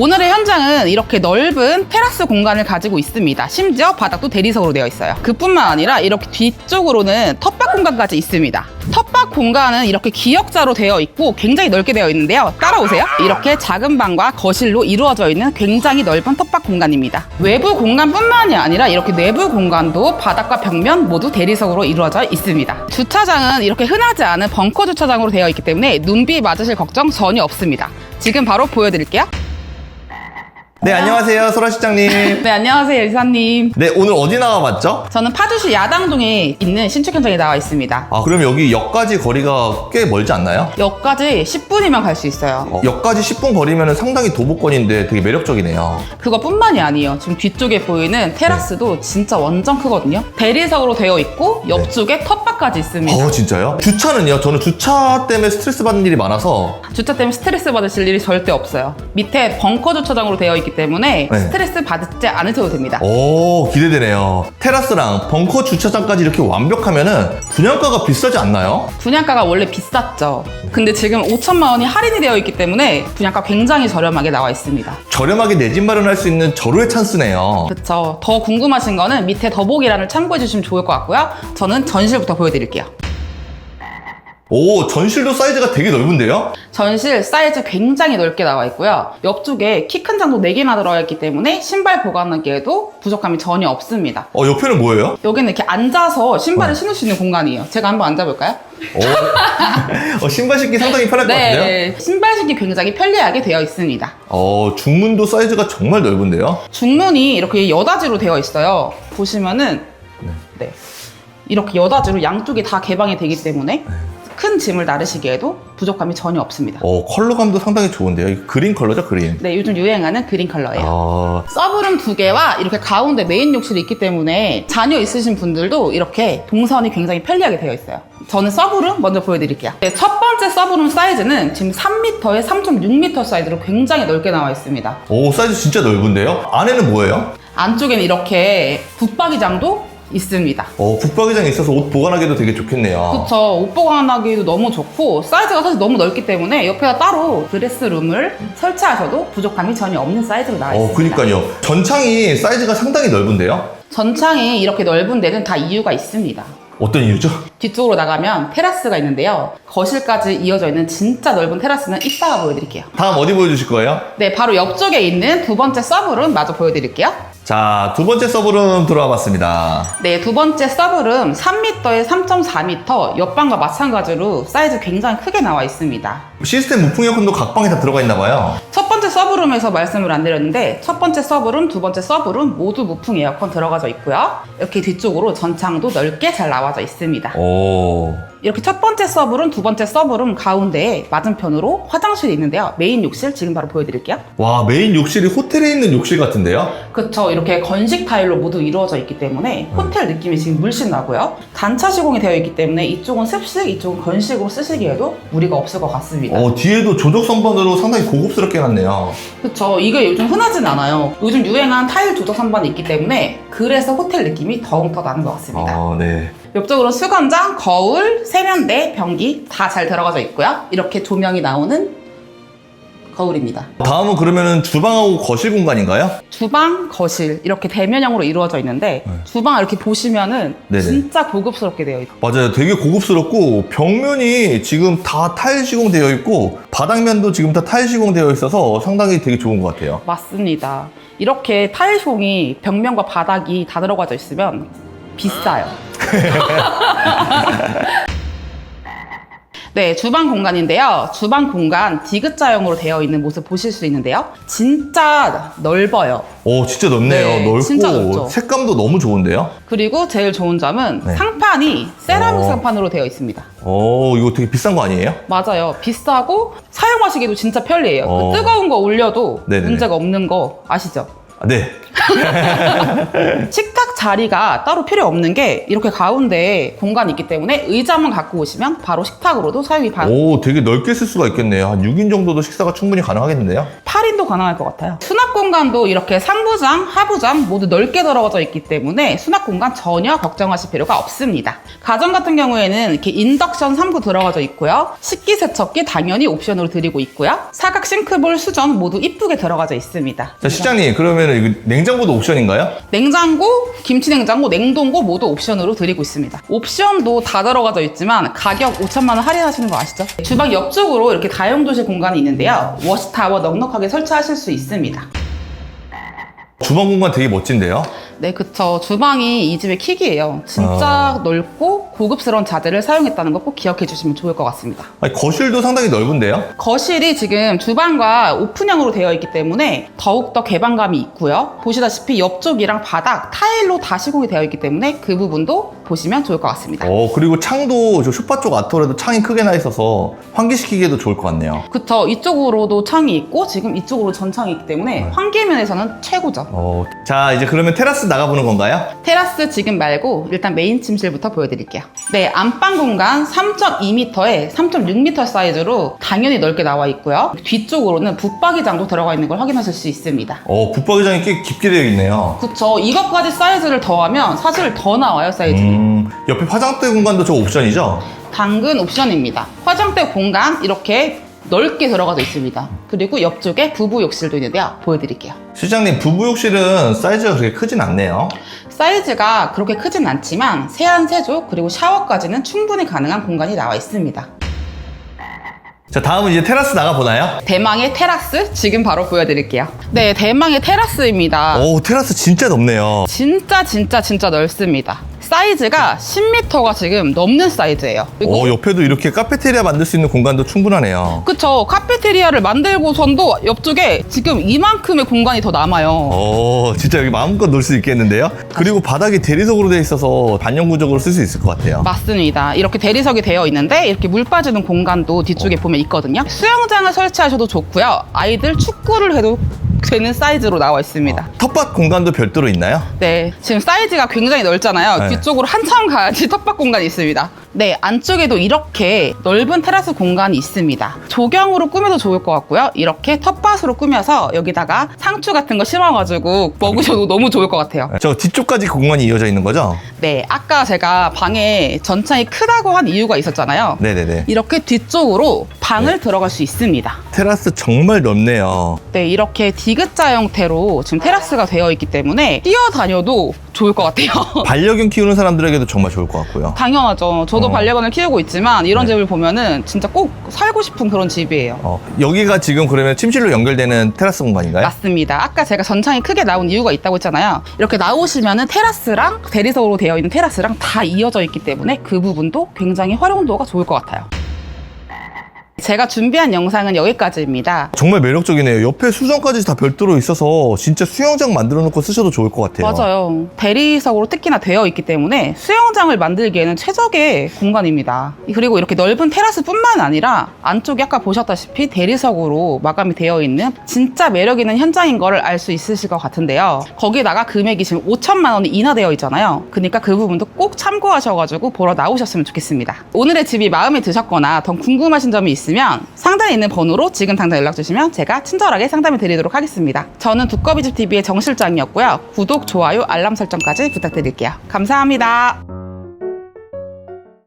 오늘의 현장은 이렇게 넓은 테라스 공간을 가지고 있습니다. 심지어 바닥도 대리석으로 되어 있어요. 그뿐만 아니라 이렇게 뒤쪽으로는 텃밭 공간까지 있습니다. 텃밭 공간은 이렇게 기역자로 되어 있고 굉장히 넓게 되어 있는데요. 따라오세요. 이렇게 작은 방과 거실로 이루어져 있는 굉장히 넓은 텃밭 공간입니다. 외부 공간뿐만이 아니라 이렇게 내부 공간도 바닥과 벽면 모두 대리석으로 이루어져 있습니다. 주차장은 이렇게 흔하지 않은 벙커 주차장으로 되어 있기 때문에 눈비 맞으실 걱정 전혀 없습니다. 지금 바로 보여드릴게요. 네, 안녕하세요, 소라 실장님. 네, 안녕하세요, 이사님. 네, 오늘 어디 나와봤죠? 저는 파주시 야당동에 있는 신축 현장에 나와 있습니다. 아, 그럼 여기 역까지 거리가 꽤 멀지 않나요? 역까지 10분이면 갈 수 있어요. 어, 역까지 10분 거리면 상당히 도보권인데 되게 매력적이네요. 그것뿐만이 아니에요. 지금 뒤쪽에 보이는 테라스도 진짜 완전 크거든요. 대리석으로 되어 있고 옆쪽에 텃밭까지 있습니다. 어, 진짜요? 주차는요? 저는 주차 때문에 스트레스 받는 일이 많아서 주차 때문에 스트레스 받으실 일이 절대 없어요. 밑에 벙커 주차장으로 되어 있기 때문에 네. 스트레스 받지 않으셔도 됩니다. 오, 기대되네요. 테라스랑 벙커 주차장까지 이렇게 완벽하면은 분양가가 비싸지 않나요? 분양가가 원래 비쌌죠. 근데 지금 5천만 원이 할인이 되어 있기 때문에 분양가 굉장히 저렴하게 나와 있습니다. 저렴하게 내 집 마련할 수 있는 절호의 찬스네요. 그쵸. 더 궁금하신 거는 밑에 더보기란을 참고해 주시면 좋을 것 같고요. 저는 전실부터 보여드릴게요. 오, 전실도 사이즈가 되게 넓은데요? 전실 사이즈 굉장히 넓게 나와 있고요. 옆쪽에 키 큰 장도 4개나 들어가 있기 때문에 신발 보관하기에도 부족함이 전혀 없습니다. 어, 옆에는 뭐예요? 여기는 이렇게 앉아서 신발을 신을 수 있는 공간이에요. 제가 한번 앉아볼까요? 오, 어, 신발 신기 상당히 편할 것 같은데요? 네, 신발 신기 굉장히 편리하게 되어 있습니다. 어, 중문도 사이즈가 정말 넓은데요? 중문이 이렇게 여다지로 되어 있어요. 보시면은 네. 이렇게 여다지로 양쪽이 다 개방이 되기 때문에 큰 짐을 나르시기에도 부족함이 전혀 없습니다. 어, 컬러감도 상당히 좋은데요. 그린 컬러죠, 그린. 네, 요즘 유행하는 그린 컬러예요. 아, 서브룸 두 개와 이렇게 가운데 메인 욕실이 있기 때문에 자녀 있으신 분들도 이렇게 동선이 굉장히 편리하게 되어 있어요. 저는 서브룸 먼저 보여드릴게요. 네, 첫 번째 서브룸 사이즈는 지금 3m에 3.6m 사이즈로 굉장히 넓게 나와 있습니다. 오, 사이즈 진짜 넓은데요? 안에는 뭐예요? 안쪽에는 이렇게 붙박이장도 있습니다. 어, 북박이장에 있어서 옷 보관하기도 되게 좋겠네요. 그쵸. 옷 보관하기도 너무 좋고 사이즈가 사실 너무 넓기 때문에 옆에다 따로 드레스룸을 설치하셔도 부족함이 전혀 없는 사이즈로 나와 어, 있습니다. 그니까요. 전창이 사이즈가 상당히 넓은데요? 전창이 이렇게 넓은 데는 다 이유가 있습니다. 어떤 이유죠? 뒤쪽으로 나가면 테라스가 있는데요. 거실까지 이어져 있는 진짜 넓은 테라스는 이따가 보여드릴게요. 다음 어디 보여주실 거예요? 네, 바로 옆쪽에 있는 두 번째 서브룸 마저 보여드릴게요. 자, 두 번째 서브룸 들어와 봤습니다. 네, 두 번째 서브룸 3m에 3.4m 옆방과 마찬가지로 사이즈 굉장히 크게 나와 있습니다. 시스템 무풍 에어컨도 각 방에 다 들어가 있나 봐요. 첫 번째 서브룸에서 말씀을 안 드렸는데 첫 번째 서브룸, 두 번째 서브룸 모두 무풍 에어컨 들어가져 있고요. 이렇게 뒤쪽으로 전창도 넓게 잘 나와져 있습니다. 오. 이렇게 첫 번째 서브룸, 두 번째 서브룸 가운데에 맞은편으로 화장실이 있는데요. 메인 욕실 지금 바로 보여드릴게요. 와, 메인 욕실이 호텔에 있는 욕실 같은데요? 그쵸. 이렇게 건식 타일로 모두 이루어져 있기 때문에 호텔 느낌이 지금 물씬 나고요. 단차 시공이 되어 있기 때문에 이쪽은 습식, 이쪽은 건식으로 쓰시기에도 무리가 없을 것 같습니다. 어, 뒤에도 조적 선반으로 상당히 고급스럽게 해놨네요. 그쵸. 이게 요즘 흔하진 않아요. 요즘 유행한 타일 조적 선반이 있기 때문에 그래서 호텔 느낌이 더욱 더 나는 것 같습니다. 아, 네. 옆쪽으로 수건장, 거울, 세면대, 변기 다 잘 들어가져 있고요. 이렇게 조명이 나오는 거울입니다. 다음은 그러면은 주방하고 거실 공간인가요? 주방, 거실 이렇게 대면형으로 이루어져 있는데 주방 이렇게 보시면은 네네. 진짜 고급스럽게 되어 있고 맞아요. 되게 고급스럽고 벽면이 지금 다 타일 시공되어 있고 바닥면도 지금 다 타일 시공되어 있어서 상당히 되게 좋은 것 같아요. 맞습니다. 이렇게 타일종이 벽면과 바닥이 다 들어가져 있으면 비싸요. 네, 주방 공간인데요. 주방 공간 디귿자형으로 되어 있는 모습 보실 수 있는데요. 진짜 넓어요. 오, 진짜 넓네요. 네, 넓고 진짜 넓죠. 색감도 너무 좋은데요. 그리고 제일 좋은 점은 네. 상판이 세라믹 어. 상판으로 되어 있습니다. 오, 이거 되게 비싼 거 아니에요? 맞아요. 비싸고 사용하시기도 진짜 편리해요. 그 어. 뜨거운 거 올려도 네네네. 문제가 없는 거 아시죠? 아, 네. 식탁 자리가 따로 필요 없는 게 이렇게 가운데에 공간이 있기 때문에 의자만 갖고 오시면 바로 식탁으로도 사용이 가, 오, 되게 넓게 쓸 수가 있겠네요. 한 6인 정도도 식사가 충분히 가능하겠는데요? 8인도 가능할 것 같아요. 수납 공간도 이렇게 상부장, 하부장 모두 넓게 들어가져 있기 때문에 수납 공간 전혀 걱정하실 필요가 없습니다. 가전 같은 경우에는 이렇게 인덕션 3구 들어가져 있고요. 식기세척기 당연히 옵션으로 드리고 있고요. 사각 싱크볼 수전 모두 이쁘게 들어가져 있습니다. 자, 실장님, 그러면 이거 냉 장고도 옵션인가요? 냉장고, 김치냉장고, 냉동고 모두 옵션으로 드리고 있습니다. 옵션도 다 들어가져 있지만 가격 5천만 원 할인하시는 거 아시죠? 주방 옆쪽으로 이렇게 다용도실 공간이 있는데요. 워시타워 넉넉하게 설치하실 수 있습니다. 주방 공간 되게 멋진데요? 네, 그쵸. 주방이 이 집의 킥이에요. 진짜 아. 넓고 고급스러운 자재를 사용했다는 거 꼭 기억해 주시면 좋을 것 같습니다. 아니, 거실도 상당히 넓은데요? 거실이 지금 주방과 오픈형으로 되어 있기 때문에 더욱더 개방감이 있고요. 보시다시피 옆쪽이랑 바닥, 타일로 다 시공이 되어 있기 때문에 그 부분도 보시면 좋을 것 같습니다. 어, 그리고 창도 저 쇼파 쪽 아트월에도 창이 크게 나 있어서 환기시키기에도 좋을 것 같네요. 그쵸. 이쪽으로도 창이 있고 지금 이쪽으로 전창이 있기 때문에 환기면에서는 최고죠. 어, 자, 이제 그러면 테라스 나가보는 건가요? 테라스 지금 말고 일단 메인 침실부터 보여드릴게요. 네, 안방 공간 3.2m에 3.6m 사이즈로 당연히 넓게 나와 있고요. 뒤쪽으로는 붙박이장도 들어가 있는 걸 확인하실 수 있습니다. 어, 붙박이장이 꽤 깊게 되어 있네요. 그쵸. 이것까지 사이즈를 더하면 사실 더 나와요, 사이즈는. 음, 옆에 화장대 공간도 저 옵션이죠? 당근 옵션입니다. 화장대 공간 이렇게 넓게 들어가져 있습니다. 그리고 옆쪽에 부부 욕실도 있는데요. 보여드릴게요. 실장님, 부부 욕실은 사이즈가 그렇게 크진 않네요. 사이즈가 그렇게 크진 않지만 세안 세조 그리고 샤워까지는 충분히 가능한 공간이 나와 있습니다. 자, 다음은 이제 테라스 나가보나요? 대망의 테라스 지금 바로 보여드릴게요. 네, 대망의 테라스입니다. 오, 테라스 진짜 넓네요. 진짜 진짜 진짜 넓습니다. 사이즈가 10m가 지금 넘는 사이즈예요. 그리고 오, 옆에도 이렇게 카페테리아 만들 수 있는 공간도 충분하네요. 그쵸 카페테리아를 만들고선도 옆쪽에 지금 이만큼의 공간이 더 남아요. 오, 진짜 여기 마음껏 놀 수 있겠는데요? 그리고 바닥이 대리석으로 되어 있어서 반영구적으로 쓸 수 있을 것 같아요. 맞습니다. 이렇게 대리석이 되어 있는데 이렇게 물 빠지는 공간도 뒤쪽에 보면 있거든요. 수영장을 설치하셔도 좋고요. 아이들 축구를 해도 되는 사이즈로 나와 있습니다. 텃밭 공간도 별도로 있나요? 네, 지금 사이즈가 굉장히 넓잖아요. 네. 뒤쪽으로 한참 가야지 텃밭 공간이 있습니다. 네, 안쪽에도 이렇게 넓은 테라스 공간이 있습니다. 조경으로 꾸며도 좋을 것 같고요. 이렇게 텃밭으로 꾸며서 여기다가 상추 같은 거 심어가지고 먹으셔도 너무 좋을 것 같아요. 저 뒤쪽까지 공간이 이어져 있는 거죠? 네, 아까 제가 방에 전창이 크다고 한 이유가 있었잖아요. 네네네. 이렇게 뒤쪽으로 방을 들어갈 수 있습니다. 테라스 정말 넓네요. 네, 이렇게 디귿자 형태로 지금 테라스가 되어 있기 때문에 뛰어다녀도 좋을 것 같아요. 반려견 키우는 사람들에게도 정말 좋을 것 같고요. 당연하죠. 저도 어. 반려견을 키우고 있지만 이런 네. 집을 보면은 진짜 꼭 살고 싶은 그런 집이에요. 어, 여기가 지금 그러면 침실로 연결되는 테라스 공간인가요? 맞습니다. 아까 제가 전창이 크게 나온 이유가 있다고 했잖아요. 이렇게 나오시면은 테라스랑 대리석으로 되어 있는 테라스랑 다 이어져 있기 때문에 그 부분도 굉장히 활용도가 좋을 것 같아요. 제가 준비한 영상은 여기까지입니다. 정말 매력적이네요. 옆에 수전까지 다 별도로 있어서 진짜 수영장 만들어 놓고 쓰셔도 좋을 것 같아요. 맞아요. 대리석으로 특히나 되어 있기 때문에 수영장을 만들기에는 최적의 공간입니다. 그리고 이렇게 넓은 테라스뿐만 아니라 안쪽에 아까 보셨다시피 대리석으로 마감이 되어 있는 진짜 매력 있는 현장인 거를 알 수 있으실 것 같은데요. 거기다가 금액이 지금 5천만 원이 인하되어 있잖아요. 그러니까 그 부분도 꼭 참고하셔가지고 보러 나오셨으면 좋겠습니다. 오늘의 집이 마음에 드셨거나 더 궁금하신 점이 있으면 상단에 있는 번호로 지금 당장 연락 주시면 제가 친절하게 상담해 드리도록 하겠습니다. 저는 두꺼비집 TV의 정 실장이었고요. 구독, 좋아요, 알람 설정까지 부탁드릴게요. 감사합니다.